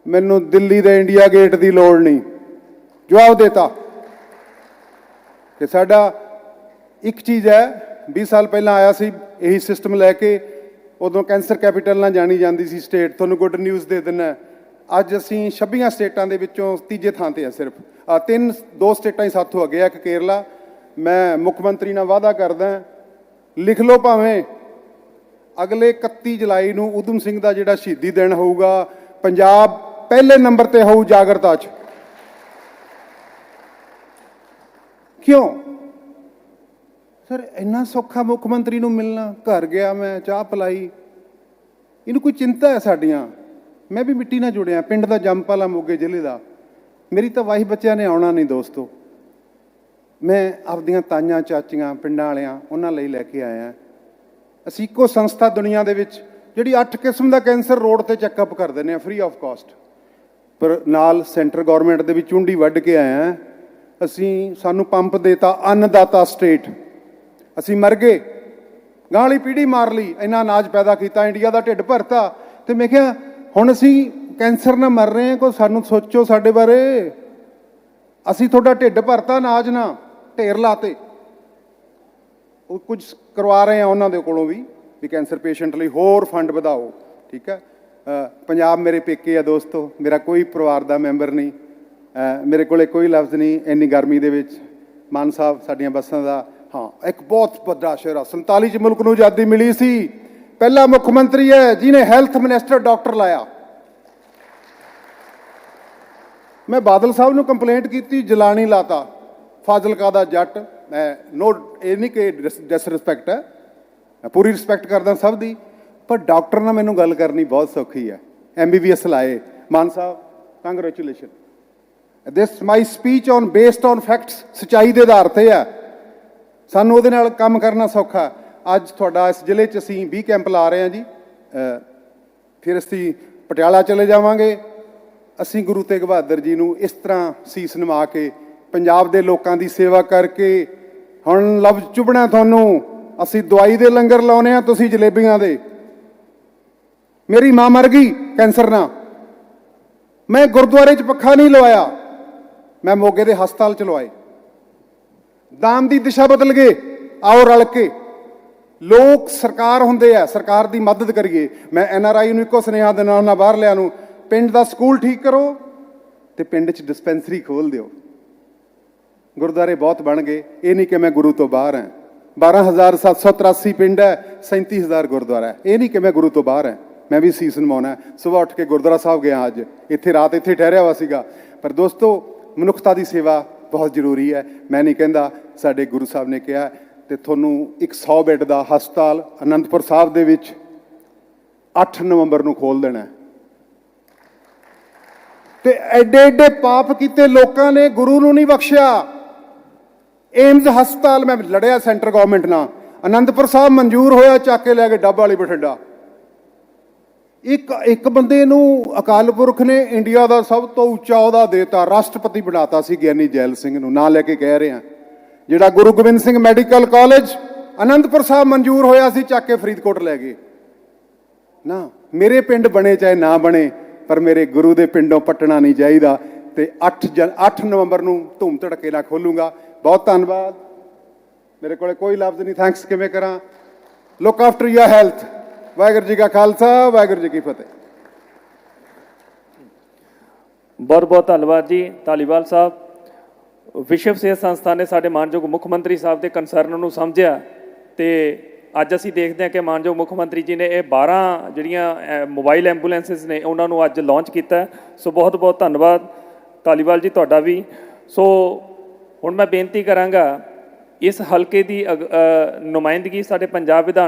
ਮੈਨੂੰ ਦਿੱਲੀ ਦੇ ਇੰਡੀਆ ਗੇਟ ਦੀ ਲੋੜ ਨਹੀਂ। ਜਵਾਬ ਦੇਤਾ। ਕਿ ਸਾਡਾ ਇੱਕ ਚੀਜ਼ ਹੈ 20 ਸਾਲ ਪਹਿਲਾਂ ਆਇਆ ਸੀ, ਇਹੀ ਸਿਸਟਮ ਲੈ ਕੇ ਉਦੋਂ ਕੈਂਸਰ ਕੈਪੀਟਲ ਨਾਲ ਜਾਣੀ ਜਾਂਦੀ ਸੀ ਸਟੇਟ ਤੁਹਾਨੂੰ ਗੁੱਡ ਨਿਊਜ਼ ਦੇ ਦਿੰਨਾ ਅੱਜ ਅਸੀਂ 26 ਸਟੇਟਾਂ ਦੇ ਵਿੱਚੋਂ ਤੀਜੇ ਥਾਂ ਤੇ ਆ ਸਿਰਫ। ਆ ਤਿੰਨ, ਦੋ ਸਟੇਟਾਂ ਹੀ ਸਾਥੋਂ ਅੱਗੇ ਆ, ਇੱਕ ਕੇਰਲਾ। ਮੈਂ ਮੁੱਖ ਮੰਤਰੀ ਨਾਲ ਵਾਅਦਾ ਕਰਦਾ ਲਿਖ ਲਓ ਭਾਵੇਂ ਅਗਲੇ 31 ਜੁਲਾਈ ਨੂੰ ਉਦਮ ਸਿੰਘ ਦਾ ਜਿਹੜਾ ਸ਼ਹੀਦੀ ਦਿਨ ਹੋਊਗਾ, ਪੰਜਾਬ ਪਹਿਲੇ ਨੰਬਰ ਤੇ ਹੋਊ ਜਾਗਰਤਾ 'ਚ। ਕਿਉਂ? ਸਰ, ਇੰਨਾ ਸੌਖਾ ਮੁੱਖ ਮੰਤਰੀ ਨੂੰ ਮਿਲਣਾ, ਘਰ ਗਿਆ ਮੈਂ, ਚਾਹ ਪਲਾਈ। ਇਹਨੂੰ ਕੋਈ ਚਿੰਤਾ ਹੈ ਸਾਡੀਆਂ? ਮੈਂ ਵੀ ਮਿੱਟੀ ਨਾਲ ਜੁੜਿਆ, ਪਿੰਡ ਦਾ ਜੰਮਪਾਲਾ ਮੋਗੇ ਜ਼ਿਲ੍ਹੇ ਦਾ। ਮੇਰੀ ਤਾਂ ਵਾਹੀ ਬੱਚਿਆਂ ਨੇ ਆਉਣਾ ਨਹੀਂ ਦੋਸਤੋ। ਮੈਂ ਆਪਦੀਆਂ ਤਾਈਆਂ, ਚਾਚੀਆਂ, ਪਿੰਡਾਂ ਵਾਲਿਆਂ, ਉਹਨਾਂ ਲਈ ਲੈ ਕੇ ਆਇਆ। ਅਸੀਂ ਇੱਕੋ ਸੰਸਥਾ ਦੁਨੀਆ ਦੇ ਵਿੱਚ ਜਿਹੜੀ 8 ਕਿਸਮ ਦਾ ਕੈਂਸਰ ਰੋਡ ਤੇ ਚੈੱਕਅਪ ਕਰ ਦਿੰਦੇ ਆ ਫ੍ਰੀ ਆਫ ਕਾਸਟ ਪਰ ਨਾਲ ਸੈਂਟਰ ਗਵਰਨਮੈਂਟ ਦੇ ਵੀ ਚੁੰਡੀ ਵੱਢ ਕੇ ਆਏ ਆ ਅਸੀਂ, ਸਾਨੂੰ ਪੰਪ ਦੇਤਾ ਅੰਨਦਾਤਾ ਸਟੇਟ। ਅਸੀਂ ਮਰ ਗਏ। ਗਾਂ ਵਾਲੀ ਪੀੜ੍ਹੀ ਮਾਰ ਲਈ। ਇੰਨਾ ਅਨਾਜ ਪੈਦਾ ਕੀਤਾ, ਇੰਡੀਆ ਦਾ ਢਿੱਡ ਭਰਤਾ। ਤੇ ਮੈਂ ਕਿਹਾ, ਹੁਣ ਅਸੀਂ ਕੈਂਸਰ ਨਾਲ ਮਰ ਰਹੇ ਹਾਂ ਕੋ ਸਾਨੂੰ ਸੋਚੋ ਸਾਡੇ ਬਾਰੇ। ਅਸੀਂ ਤੁਹਾਡਾ ਢਿੱਡ ਭਰਤਾ ਅਨਾਜ ਨਾਲ। ਢੇਰ ਲਾਤੇ। ਉਹ ਕੁਝ ਕਰਵਾ ਰਹੇ ਆ ਉਹਨਾਂ ਦੇ ਕੋਲੋਂ ਵੀ ਵੀ ਕੈਂਸਰ ਪੇਸ਼ੈਂਟ ਲਈ ਹੋਰ ਫੰਡ ਵਧਾਓ, ਠੀਕ ਹੈ? ਪੰਜਾਬ ਮੇਰੇ ਪੇਕੇ ਆ ਦੋਸਤੋ, ਮੇਰਾ ਕੋਈ ਪਰਿਵਾਰ ਦਾ ਮੈਂਬਰ ਨਹੀਂ ਮੇਰੇ ਕੋਲੇ ਕੋਈ ਲਫ਼ਜ਼ ਨਹੀਂ, ਇੰਨੀ ਗਰਮੀ ਦੇ ਵਿੱਚ, ਮਾਨ ਸਾਹਿਬ ਸਾਡੀਆਂ ਬੱਸਾਂ ਦਾ, ਹਾਂ, ਇੱਕ ਬਹੁਤ ਵੱਡਾ ਸ਼ਹਿਰ ਆ 47 ਚ ਮੁਲਕ ਨੂੰ ਆਜ਼ਾਦੀ ਮਿਲੀ ਸੀ, ਪਹਿਲਾ ਮੁੱਖ ਮੰਤਰੀ ਹੈ, ਜਿਹਨੇ ਹੈਲਥ ਮਿਨਿਸਟਰ ਡਾਕਟਰ ਲਾਇਆ। ਮੈਂ ਬਾਦਲ ਸਾਹਿਬ ਨੂੰ ਕੰਪਲੇਂਟ ਕੀਤੀ, ਜਲਾਣੀ ਲਾਤਾ, ਫਾਜ਼ਿਲਕਾ ਦਾ ਜੱਟ ਨੋ ਇਹ ਨਹੀਂ ਕਿ ਡਿਸਰਿਸਪੈਕਟ ਹੈ। ਮੈਂ ਪੂਰੀ ਰਿਸਪੈਕਟ ਕਰਦਾ ਸਭ ਦੀ, ਪਰ ਡਾਕਟਰ ਨਾਲ ਮੈਨੂੰ ਗੱਲ ਕਰਨੀ ਬਹੁਤ ਸੌਖੀ ਹੈ। ਐਮਬੀਬੀਐਸ ਲਾਏ, Mann Sahib congratulation this my speech on based on facts ਸਚਾਈ ਦੇ ਆਧਾਰ ਤੇ ਆ ਸਾਨੂੰ ਉਹਦੇ ਨਾਲ ਕੰਮ ਕਰਨਾ ਸੌਖਾ। ਅੱਜ ਤੁਹਾਡਾ ਇਸ ਜ਼ਿਲ੍ਹੇ 'ਚ ਅਸੀਂ 20 ਕੈਂਪ ਲਾ ਰਹੇ ਹਾਂ ਜੀ। ਫਿਰ ਅਸੀਂ ਪਟਿਆਲਾ ਚਲੇ ਜਾਵਾਂਗੇ। ਅਸੀਂ ਗੁਰੂ ਤੇਗ ਬਹਾਦਰ ਜੀ ਨੂੰ ਇਸ ਤਰ੍ਹਾਂ ਸੀਸ ਨਿਵਾ ਕੇ, ਪੰਜਾਬ ਦੇ ਲੋਕਾਂ ਦੀ ਸੇਵਾ ਕਰਕੇ ਹੁਣ ਲਫ਼ਜ਼ ਚੁਬਣਾ ਤੁਹਾਨੂੰ। ਅਸੀਂ ਦਵਾਈ ਦੇ ਲੰਗਰ ਲਾਉਨੇ ਆ ਤੁਸੀਂ ਜਲੇਬੀਆਂ ਦੇ। ਮੇਰੀ ਮਾਂ ਮਰ ਗਈ, ਕੈਂਸਰ ਨਾਲ। ਮੈਂ ਗੁਰਦੁਆਰੇ 'ਚ ਪੱਖਾ ਨਹੀਂ ਲਵਾਇਆ। ਮੈਂ ਮੋਗੇ ਦੇ ਹਸਪਤਾਲ ਚ ਲਵਾਏ। ਦਾਨ ਦੀ ਦਿਸ਼ਾ ਬਦਲ ਗਏ। ਆਓ ਰਲ ਕੇ। ਲੋਕ ਸਰਕਾਰ ਹੁੰਦੇ ਆ, ਸਰਕਾਰ ਦੀ ਮਦਦ ਕਰੀਏ। ਮੈਂ ਐਨ ਆਰ ਆਈ ਨੂੰ ਇੱਕੋ ਸੁਨੇਹਾ ਦੇਣਾ ਉਹਨਾਂ ਬਾਹਰਲਿਆਂ ਨੂੰ। ਪਿੰਡ ਦਾ ਸਕੂਲ ਠੀਕ ਕਰੋ ਤੇ ਪਿੰਡ 'ਚ ਡਿਸਪੈਂਸਰੀ ਖੋਲ ਦਿਓ। ਗੁਰਦੁਆਰੇ ਬਹੁਤ ਬਣ ਗਏ। ਇਹ ਨਹੀਂ ਕਿ ਮੈਂ ਗੁਰੂ ਤੋਂ ਬਾਹਰ ਹਾਂ। 12783 ਪਿੰਡ ਹੈ 37000 ਗੁਰਦੁਆਰਾ ਹੈ। ਇਹ ਨਹੀਂ ਕਿ ਮੈਂ ਗੁਰੂ ਤੋਂ ਬਾਹਰ ਹਾਂ। ਮੈਂ ਵੀ ਸੀਸ ਨਿਵਾਉਣਾ ਸਵੇਰ ਉੱਠ ਕੇ ਗੁਰਦੁਆਰਾ ਸਾਹਿਬ ਗਿਆ ਅੱਜ। ਇੱਥੇ ਰਾਤ ਇੱਥੇ ਠਹਿਰਿਆ ਹੋਇਆ ਸੀਗਾ। ਪਰ ਦੋਸਤੋ, ਮਨੁੱਖਤਾ ਦੀ ਸੇਵਾ ਬਹੁਤ ਜ਼ਰੂਰੀ ਹੈ। ਮੈਂ ਨਹੀਂ ਕਹਿੰਦਾ, ਸਾਡੇ ਗੁਰੂ ਸਾਹਿਬ ਨੇ ਕਿਹਾ ਤੇ ਤੁਹਾਨੂੰ ਇੱਕ 100 ਬੈੱਡ ਦਾ ਹਸਪਤਾਲ ਅਨੰਦਪੁਰ ਸਾਹਿਬ ਦੇ ਵਿੱਚ 8 ਨਵੰਬਰ ਨੂੰ ਖੋਲ ਦੇਣਾ ਹੈ। ਤੇ ਐਡੇ ਐਡੇ ਪਾਪ ਕੀਤੇ ਲੋਕਾਂ ਨੇ ਗੁਰੂ ਨੂੰ ਨਹੀਂ ਬਖਸ਼ਿਆ। ਏਮਜ਼ ਹਸਪਤਾਲ ਮੈਂ ਲੜਿਆ ਸੈਂਟਰ ਗਵਰਨਮੈਂਟ ਨਾਲ। ਅਨੰਦਪੁਰ ਸਾਹਿਬ ਮਨਜ਼ੂਰ ਹੋਇਆ, ਚੱਕ ਕੇ ਲੈ ਕੇ ਡੱਬ ਵਾਲੀ ਬਠਿੰਡਾ। ਇੱਕ ਇੱਕ ਬੰਦੇ ਨੂੰ ਅਕਾਲ ਪੁਰਖ ਨੇ ਇੰਡੀਆ ਦਾ ਸਭ ਤੋਂ ਉੱਚਾ ਅਹੁਦਾ ਦੇਤਾ, ਰਾਸ਼ਟਰਪਤੀ ਬਣਾਤਾ ਸੀ ਗਿਆਨੀ ਜੈਲ ਸਿੰਘ ਨੂੰ। ਨਾਂ ਲੈ ਕੇ ਕਹਿ ਰਿਹਾ। ਜਿਹੜਾ ਗੁਰੂ ਗੋਬਿੰਦ ਸਿੰਘ ਮੈਡੀਕਲ ਕਾਲਜ, ਅਨੰਦਪੁਰ ਸਾਹਿਬ ਮਨਜ਼ੂਰ ਹੋਇਆ ਸੀ, ਚੱਕ ਕੇ ਫਰੀਦਕੋਟ ਲੈ ਗਏ। ਨਾ, ਮੇਰੇ ਪਿੰਡ ਬਣੇ ਚਾਹੇ ਨਾ ਬਣੇ, ਪਰ ਮੇਰੇ ਗੁਰੂ ਦੇ ਪਿੰਡੋਂ ਪਟਣਾ ਨਹੀਂ ਚਾਹੀਦਾ ਤੇ 8 ਜਨ 8 ਨਵੰਬਰ ਨੂੰ ਧੂਮ ਧੜਕੇ ਨਾਲ ਖੋਲੂੰਗਾ। ਬਹੁਤ ਧੰਨਵਾਦ। ਮੇਰੇ ਕੋਲੇ ਕੋਈ ਲਫ਼ਜ਼ ਨਹੀਂ। ਥੈਂਕਸ ਕਿਵੇਂ ਕਰਾਂ? Look after your health Waheguru ji ਕਾ ਖਾਲਸਾ, ਵਾਹਿਗੁਰੂ ਜੀ ਕੀ ਫਤਿਹ। ਬਹੁਤ ਬਹੁਤ ਧੰਨਵਾਦ ਜੀ, ਧਾਲੀਵਾਲ ਸਾਹਿਬ। ਵਿਸ਼ਵ ਸਿਹਤ ਸੰਸਥਾ ਨੇ ਸਾਡੇ ਮਾਨਯੋਗ ਮੁੱਖ ਮੰਤਰੀ ਸਾਹਿਬ ਦੇ ਕੰਸਰਨ ਨੂੰ ਸਮਝਿਆ ਤੇ ਅੱਜ ਅਸੀਂ ਦੇਖਦੇ ਹਾਂ ਕਿ ਮਾਨਯੋਗ ਮੁੱਖ ਮੰਤਰੀ ਜੀ ਨੇ ਇਹ 12 ਜਿਹੜੀਆਂ ਮੋਬਾਈਲ ਐਂਬੂਲੈਂਸਸ ਨੇ, ਉਹਨਾਂ ਨੂੰ ਅੱਜ ਲਾਂਚ ਕੀਤਾ ਸੋ ਬਹੁਤ ਬਹੁਤ ਧੰਨਵਾਦ। ਧਾਲੀਵਾਲ ਜੀ, ਤੁਹਾਡਾ ਵੀ। ਸੋ ਹੁਣ ਮੈਂ ਬੇਨਤੀ ਕਰਾਂਗਾ ਇਸ ਹਲਕੇ ਦੀ ਅਗ- ਨੁਮਾਇੰਦਗੀ ਸਾਡੇ ਪੰਜਾਬ ਵਿਧਾਨ